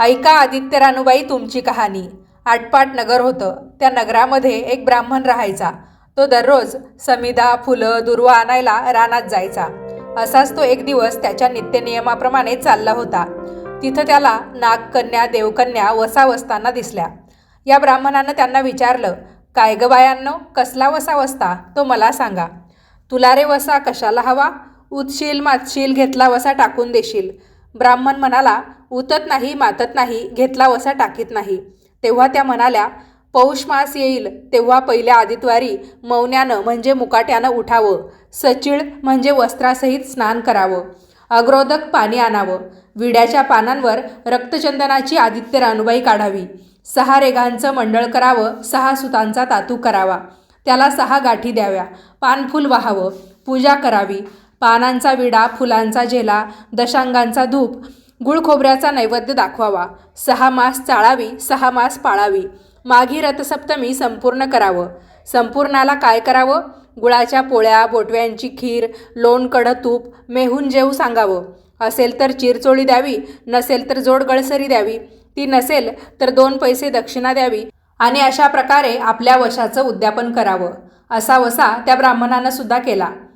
ऐका आदित्य रानूबाई तुमची कहाणी. आटपाट नगर होतं. त्या नगरामध्ये एक ब्राह्मण राहायचा. तो दररोज समिधा फुलं दुर्वा आणायला रानात जायचा. असाच तो एक दिवस त्याच्या नित्यनियमाप्रमाणे चालला होता. तिथं त्याला नागकन्या देवकन्या वसा वसताना दिसल्या. या ब्राह्मणानं त्यांना विचारलं काय ग बायांनो कसला वसा वसता तो मला सांगा. तुला रे वसा कशाला हवा? उतशील मातशील घेतला वसा टाकून देशील. ब्राह्मण म्हणाला उतत नाही मातत नाही घेतला वसा टाकीत नाही. तेव्हा त्या म्हणाल्या पौष मास येईल तेव्हा पहिल्या आदित्वारी मौन्यानं म्हणजे मुकाट्यानं उठावं सचिळ म्हणजे वस्त्रासहित स्नान करावं अग्रोदक पाणी आणावं विड्याच्या पानांवर रक्तचंदनाची आदित्य रानुबाई काढावी सहा रेघांचं मंडळ करावं सहा सुतांचा तातू करावा त्याला सहा गाठी द्याव्या पानफूल वाहावं पूजा करावी पानांचा विडा फुलांचा झेला दशांगांचा धूप गुळ खोबऱ्याचा नैवेद्य दाखवावा. सहा मास चाळावी सहा मास पाळावी. माघी रथसप्तमी संपूर्ण करावं. संपूर्णाला काय करावं? गुळाच्या पोळ्या बोटव्यांची खीर लोणकडं तूप मेहून जेऊ सांगावं. असेल तर चिरचोळी द्यावी नसेल तर जोड गळसरी द्यावी. ती नसेल तर दोन पैसे दक्षिणा द्यावी. आणि अशा प्रकारे आपल्या वशाचं उद्यापन करावं. असा वसा त्या ब्राह्मणानं सुद्धा केला.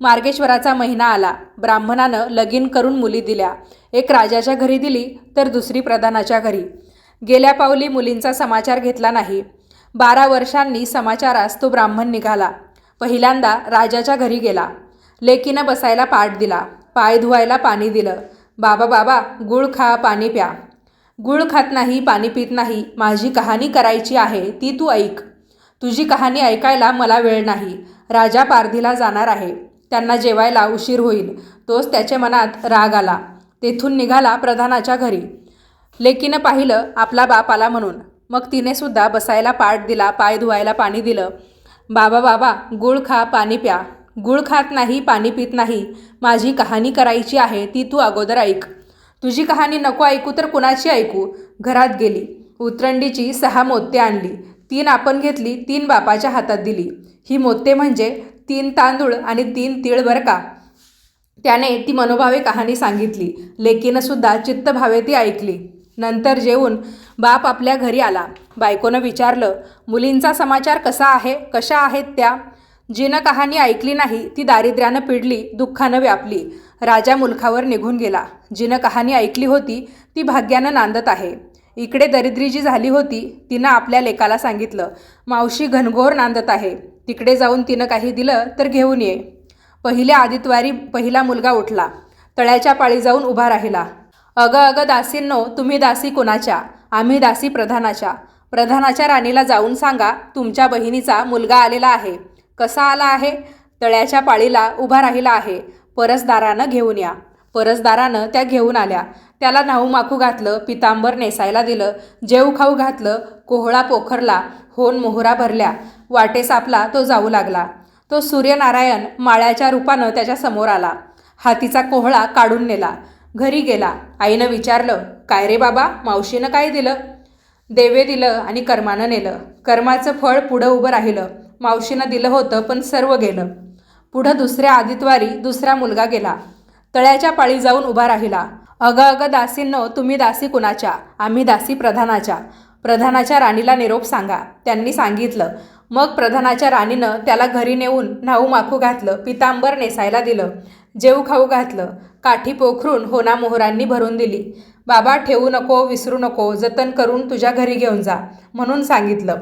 मार्गेश्वराचा महिना आला. ब्राह्मणानं लगीन करून मुली दिल्या. एक राजाच्या घरी दिली तर दुसरी प्रधानाच्या घरी. गेल्या पावली मुलींचा समाचार घेतला नाही. बारा वर्षांनी समाचारास तो ब्राह्मण निघाला. पहिल्यांदा राजाच्या घरी गेला. लेकीनं बसायला पाठ दिला. पाय धुवायला पाणी दिलं. बाबा बाबा गुळ खा पाणी प्या. गुळ खात नाही पाणी पित नाही. माझी कहाणी करायची आहे ती तू ऐक. तुझी कहाणी ऐकायला मला वेळ नाही. राजा पारधीला जाणार आहे. त्यांना जेवायला उशीर होईल. तोच त्याच्या मनात राग आला. तेथून निघाला प्रधानाच्या घरी. लेकीनं पाहिलं आपला बाप आला म्हणून. मग तिने सुद्धा बसायला पाठ दिला पाय धुवायला पाणी दिलं. बाबा बाबा गुळ खा पाणी प्या. गुळ खात नाही पाणी पित नाही. माझी कहाणी करायची आहे ती तू अगोदर ऐक. तुझी कहाणी नको ऐकू तर कुणाची ऐकू? घरात गेली. उतरंडीची सहा मोत्ते आणली. तीन आपण घेतली तीन बापाच्या हातात दिली. ही मोत्ते म्हणजे तीन तांदूळ आणि तीन तीळ बरं का? त्याने ती मनोभावे कहाणी सांगितली. लेकीनंसुद्धा चित्तभावे ती ऐकली. नंतर जेवून बाप आपल्या घरी आला. बायकोनं विचारलं मुलींचा समाचार कसा आहे? कशा आहेत त्या? जिनं कहाणी ऐकली नाही ती दारिद्र्यानं पिडली दुःखानं व्यापली. राजा मुलखावर निघून गेला. जिनं कहाणी ऐकली होती ती भाग्यानं नांदत आहे. इकडे दरिद्री जी झाली होती तिनं आपल्या लेकाला सांगितलं मावशी घनघोर नांदत आहे तिकडे जाऊन तिनं काही दिलं तर घेऊन ये. पहिल्या आदित्यवारी पहिला मुलगा उठला तळ्याच्या पाळी जाऊन उभा राहिला. अगं अगं दासींनो तुम्ही दासी कोणाच्या? आम्ही दासी प्रधानाच्या. प्रधानाच्या राणीला जाऊन सांगा तुमच्या बहिणीचा मुलगा आलेला आहे. कसा आला आहे? तळ्याच्या पाळीला उभा राहिला आहे. परसदारानं घेऊन या. परसदारानं त्या घेऊन आल्या. त्याला न्हाऊ माखू घातलं पितांबर नेसायला दिलं जेव खाऊ घातलं कोहळा पोखरला होन मोहरा भरल्या वाटे सापला तो जाऊ लागला. तो सूर्यनारायण माळ्याच्या रूपानं त्याच्यासमोर आला. हातीचा कोहळा काढून नेला. घरी गेला. आईनं विचारलं काय रे बाबा मावशीनं काय दिलं? देवे दिलं आणि कर्मानं नेलं. कर्माचं फळ पुढं उभं राहिलं. मावशीनं दिलं होतं पण सर्व गेलं. पुढं दुसऱ्या आदित्वारी दुसरा मुलगा गेला. तळ्याच्या पाळी जाऊन उभा राहिला. अगं अगं दासींनो तुम्ही दासी कुणाच्या? आम्ही दासी प्रधानाच्या. प्रधानाच्या राणीला निरोप सांगा. त्यांनी सांगितलं. मग प्रधानाच्या राणीनं त्याला घरी नेऊन न्हाऊ माखू घातलं पितांबर नेसायला दिलं जेऊ खाऊ घातलं काठी पोखरून होना मोहरांनी भरून दिली. बाबा ठेवू नको विसरू नको जतन करून तुझ्या घरी घेऊन जा म्हणून सांगितलं.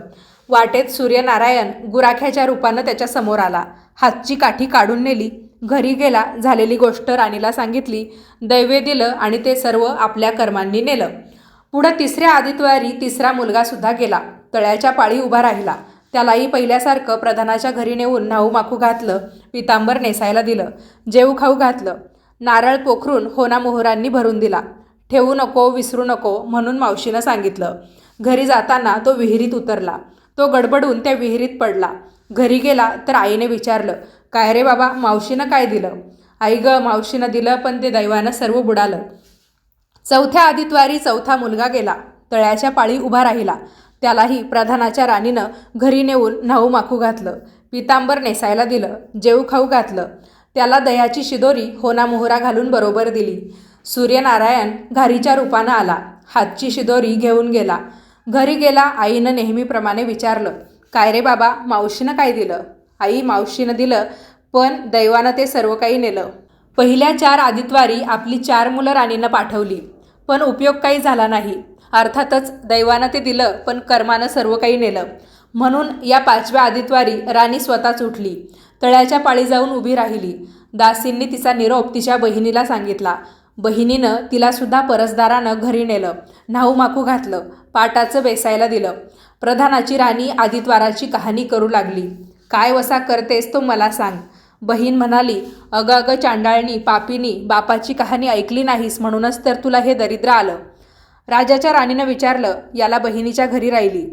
वाटेत सूर्यनारायण गुराख्याच्या रूपानं त्याच्यासमोर आला. हातची काठी काढून नेली. घरी गेला झालेली गोष्ट राणीला सांगितली. दैवे दिलं आणि ते सर्व आपल्या कर्मांनी नेलं. पुढं तिसऱ्या आदित्यवारी तिसरा मुलगासुद्धा गेला. तळ्याच्या पाळी उभा राहिला. त्यालाही पहिल्यासारखं प्रधानाच्या घरी नेऊन न्हाऊ माखू घातलं पितांबर नेसायला दिलं जेऊ खाऊ घातलं नारळ पोखरून होना मोहरांनी भरून दिला. ठेवू नको विसरू नको म्हणून मावशीनं सांगितलं. घरी जाताना तो विहिरीत उतरला. तो गडबडून त्या विहिरीत पडला. घरी गेला तर आईने विचारलं काय रे बाबा मावशीनं काय दिलं? आई ग मावशीनं दिलं पण ते दैवानं सर्व बुडालं. चौथ्या आदित्वारी चौथा मुलगा गेला. तळ्याच्या पाळी उभा राहिला. त्यालाही प्रधानाच्या राणीनं घरी नेऊन न्हाऊ माखू घातलं. पितांबर नेसायला दिलं. जेऊ खाऊ घातलं. त्याला दह्याची शिदोरी होना मोहरा घालून बरोबर दिली. सूर्यनारायण घारीच्या रूपानं आला. हातची शिदोरी घेऊन गेला. घरी गेला आईनं नेहमीप्रमाणे विचारलं काय रे बाबा मावशीनं काय दिलं? आई मावशीनं दिलं पण दैवानं ते सर्व काही नेलं. पहिल्या चार आदित्वारी आपली चार मुलं राणीनं पाठवली पण उपयोग काही झाला नाही. अर्थातच दैवानं ते दिलं पण कर्मानं सर्व काही नेलं. म्हणून या पाचव्या आदित्वारी राणी स्वतःच उठली तळ्याच्या पाळी जाऊन उभी राहिली. दासींनी तिचा निरोप तिच्या बहिणीला सांगितला. बहिणीनं तिलासुद्धा परसदारानं घरी नेलं न्हाऊमाखू घातलं पाटाचं बेसायला दिलं. प्रधानाची राणी आदित्वाराची कहाणी करू लागली. काय वसा करतेस तो मला सांग. बहीण म्हणाली अगं अगं चांडाळणी पापिनी बापाची कहाणी ऐकली नाहीस म्हणूनच तर तुला हे दरिद्र आलं. राजाच्या राणीनं विचारलं याला बहिणीच्या घरी राहिली.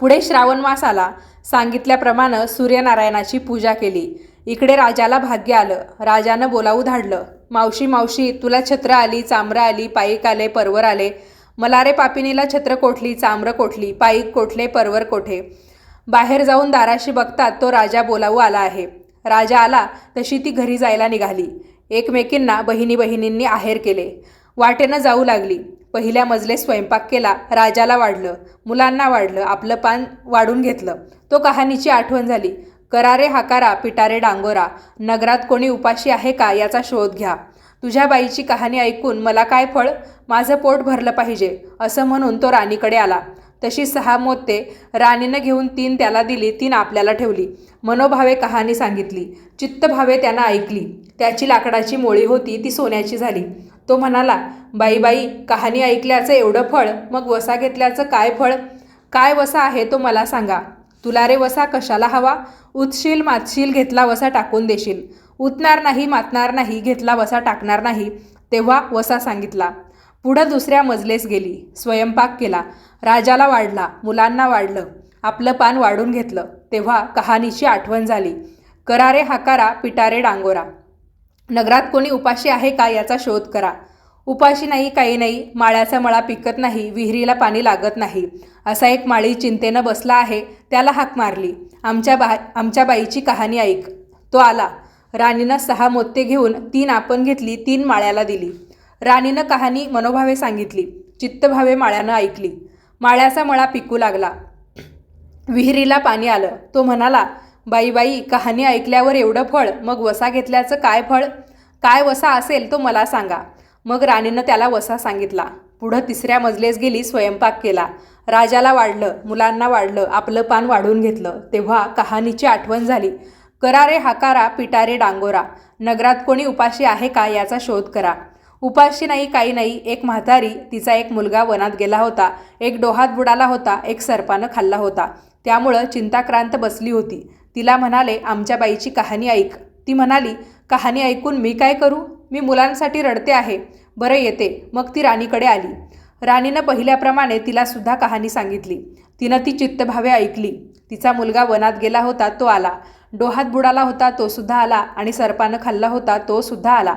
पुढे श्रावण मास आला. सांगितल्याप्रमाणे सूर्यनारायणाची पूजा केली. इकडे राजाला भाग्य आलं. राजानं बोलावू धाडलं मावशी मावशी तुला छत्र आली चांबरं आली पाईक आले परवर आले. मला रे पापिनीला छत्र कोठली चांबरं कोठली पाईक कोठले परवर कोठे? बाहेर जाऊन दाराशी बघतात तो राजा बोलावू आला आहे. राजा आला तशी ती घरी जायला निघाली. एकमेकींना बहिणी बहिणींनी आहेर केले. वाटेनं जाऊ लागली. पहिल्या मजले स्वयंपाक केला राजाला वाढलं मुलांना वाढलं आपलं पान वाढून घेतलं. तो कहाणीची आठवण झाली. करारे हाकारा पिटारे डांगोरा नगरात कोणी उपाशी आहे का याचा शोध घ्या. तुझ्या बाईची कहाणी ऐकून मला काय फळ? माझं पोट भरलं पाहिजे असं म्हणून तो राणीकडे आला. तशी सहा मोते राणीनं घेऊन तीन त्याला दिली तीन आपल्याला ठेवली. मनोभावे कहाणी सांगितली. चित्तभावे त्यानं ऐकली. त्याची लाकडाची मोळी होती ती सोन्याची झाली. तो म्हणाला बाई बाई कहाणी ऐकल्याचं एवढं फळ मग वसा घेतल्याचं काय फळ? काय वसा आहे तो मला सांगा. तुला रे वसा कशाला हवा? उतशील मातशील घेतला वसा टाकून देशील. उतणार नाही मातणार नाही घेतला वसा टाकणार नाही. तेव्हा वसा सांगितला पुढं दुसऱ्या मजलेस गेली. स्वयंपाक केला. राजाला वाढला. मुलांना वाढलं. आपलं पान वाढून घेतलं. तेव्हा कहाणीची आठवण झाली. करारे हाकारा पिटारे डांगोरा. नगरात कोणी उपाशी आहे का याचा शोध करा. उपाशी नाही काही नाही. माळ्याचा मळा पिकत नाही. विहिरीला पाणी लागत नाही. असा एक माळी चिंतेनं बसला आहे. त्याला हाक मारली. आमच्या बा आमच्या बाईची कहाणी ऐक. तो आला. राणीनं सहा मोत्ते घेऊन तीन आपण घेतली तीन माळ्याला दिली. राणीनं कहाणी मनोभावे सांगितली चित्तभावे माळ्यानं ऐकली. माळ्याचा मळा पिकू लागला. विहिरीला पाणी आलं. तो म्हणाला बाई बाई कहाणी ऐकल्यावर एवढं फळ मग वसा घेतल्याचं काय फळ? काय वसा असेल तो मला सांगा. मग राणीनं त्याला वसा सांगितला. पुढं तिसऱ्या मजलेस गेली स्वयंपाक केला. राजाला वाढलं मुलांना वाढलं आपलं पान वाढून घेतलं. तेव्हा कहाणीची आठवण झाली. करारे हाकारा पिटारे डांगोरा. नगरात कोणी उपाशी आहे का याचा शोध करा. उपाशी नाही काही नाही एक म्हातारी तिचा एक मुलगा वनात गेला होता. एक डोहात बुडाला होता एक सर्पानं खाल्ला होता. त्यामुळं चिंताक्रांत बसली होती. तिला म्हणाले आमच्या बाईची कहाणी ऐक. ती म्हणाली कहाणी ऐकून मी काय करू? मी मुलांसाठी रडते आहे. बरं येते. मग ती राणीकडे आली. राणीनं पहिल्याप्रमाणे तिलासुद्धा कहाणी सांगितली. तिनं ती चित्तभावे ऐकली. तिचा मुलगा वनात गेला होता तो आला. डोहात बुडाला होता तो सुद्धा आला. आणि सर्पानं खाल्ला होता तो सुद्धा आला.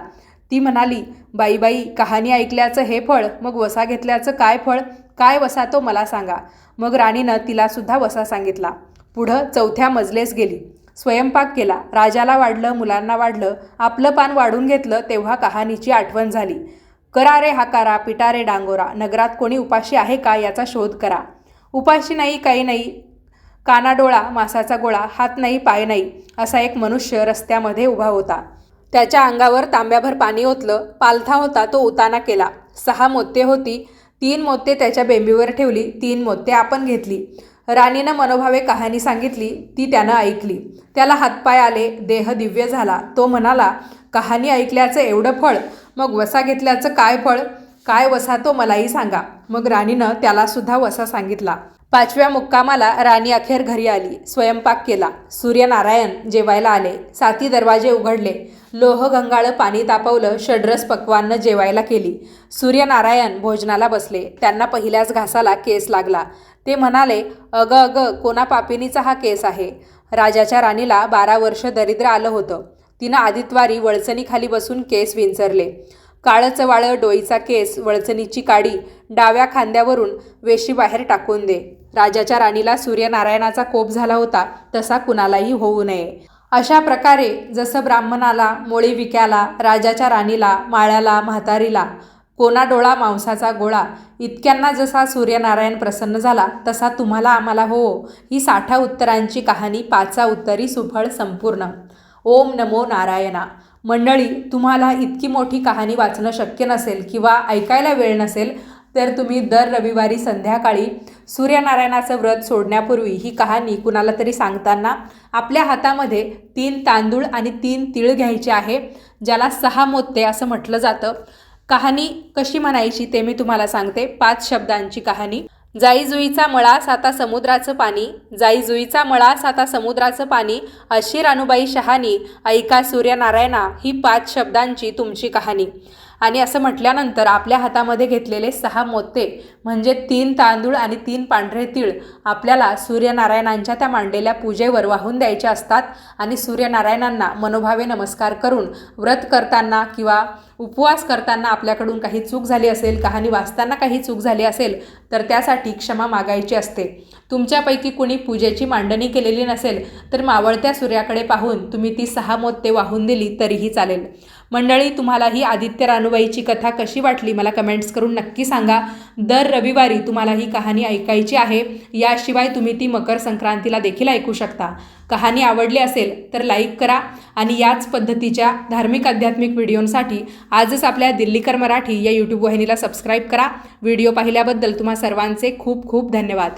ती म्हणाली बाई बाई कहाणी ऐकल्याचं हे फळ मग वसा घेतल्याचं काय फळ? काय वसा तो मला सांगा. मग राणीनं तिलासुद्धा वसा सांगितला. पुढं चौथ्या मजलेस गेली. स्वयंपाक केला. राजाला वाढलं मुलांना वाढलं आपलं पान वाढून घेतलं तेव्हा कहाणीची आठवण झाली. करा रे हाकारा पिटारे डांगोरा नगरात कोणी उपाशी आहे का याचा शोध करा. उपाशी नाही काही नाही. कानाडोळा मासाचा गोळा हात नाही पाय नाही असा एक मनुष्य रस्त्यामध्ये उभा होता. त्याच्या अंगावर तांब्याभर पाणी ओतलं पालथा होता तो उताना केला. सहा मोत्ते होती तीन मोत्ते त्याच्या बेंबीवर ठेवली तीन मोत्ते आपण घेतली. राणीनं मनोभावे कहाणी सांगितली ती त्यानं ऐकली. त्याला हातपाय आले देह दिव्य झाला. तो म्हणाला कहाणी ऐकल्याचं एवढं फळ मग वसा घेतल्याचं काय फळ? काय वसा तो मलाही सांगा. मग राणीनं त्यालासुद्धा वसा सांगितला. पाचव्या मुक्कामाला राणी अखेर घरी आली स्वयंपाक केला. सूर्यनारायण जेवायला आले साती दरवाजे उघडले. लोह गंगाळं पाणी तापवलं षड्रस पक्वानं जेवायला केली. सूर्यनारायण भोजनाला बसले. त्यांना पहिल्याच घासाला केस लागला. ते म्हणाले अगं अगं कोणा पापिनीचा हा केस आहे राजाच्या राणीला बारा वर्ष दरिद्र आलं होतं. तिनं आदित्वारी वळचणीखाली बसून केस विंचरले. काळचं वाळं डोईचा केस वळचणीची काडी डाव्या खांद्यावरून वेशीबाहेर टाकून दे. राजाच्या राणीला सूर्यनारायणाचा कोप झाला होता तसा कुणालाही होऊ नये. अशा प्रकारे जसं ब्राह्मणाला मोळी विक्याला राजाच्या राणीला माळ्याला म्हातारीला कोणा डोळा मांसाचा गोळा इतक्यांना जसा सूर्यनारायण प्रसन्न झाला तसा तुम्हाला आम्हाला हो. ही साठा उत्तरांची कहाणी पाचा उत्तरी सुफळ संपूर्ण. ओम नमो नारायणा. मंडळी तुम्हाला इतकी मोठी कहाणी वाचणं शक्य नसेल किंवा ऐकायला वेळ नसेल तर तुम्ही दर रविवारी संध्याकाळी सूर्यनारायणाचं व्रत सोडण्यापूर्वी ही कहाणी कुणाला तरी सांगताना आपल्या हातामध्ये तीन तांदूळ आणि तीन तिळ घ्यायचे आहे ज्याला सहा मोत्ते असं म्हटलं जातं. कहाणी कशी म्हणायची ते मी तुम्हाला सांगते. पाच शब्दांची कहाणी. जाई जुईचा मळा साता समुद्राचं पाणी. जाई जुईचा मळा साता समुद्राचं पाणी. अशी रानुबाई शहाणी ऐका सूर्यनारायणा ही पाच शब्दांची तुमची कहाणी. आणि असं म्हटल्यानंतर आपल्या हातामध्ये घेतलेले सहा मोते म्हणजे तीन तांदूळ आणि तीन पांढरे तीळ आपल्याला सूर्यनारायणांच्या त्या मांडलेल्या पूजेवर वाहून द्यायचे असतात आणि सूर्यनारायणांना मनोभावे नमस्कार करून व्रत करताना किंवा उपवास करताना आपल्याकडून काही चूक झाली असेल कहाणी वाचताना काही चूक झाली असेल तर त्यासाठी क्षमा मागायची असते. तुमच्यापैकी कुणी पूजेची मांडणी केलेली नसेल तर मावळत्या सूर्याकडे पाहून तुम्ही ती सहा मोते वाहून दिली तरीही चालेल. मंडळी तुम्हाला ही आदित्य रानूबाईची कथा कशी वाटली मला कमेंट्स करून नक्की सांगा. दर रविवारी तुम्हाला ही कहाणी ऐकायची आहे. याशिवाय तुम्ही ती मकर संक्रांतीला देखील ऐकू शकता. कहाणी आवडली असेल तर लाईक करा आणि याच पद्धतीच्या धार्मिक आध्यात्मिक व्हिडिओंसाठी आजच आपल्या दिल्लीकर मराठी या यूट्यूब वाहिनीला सबस्क्राईब करा. व्हिडिओ पाहिल्याबद्दल तुम्हा सर्वांचे खूप खूप धन्यवाद.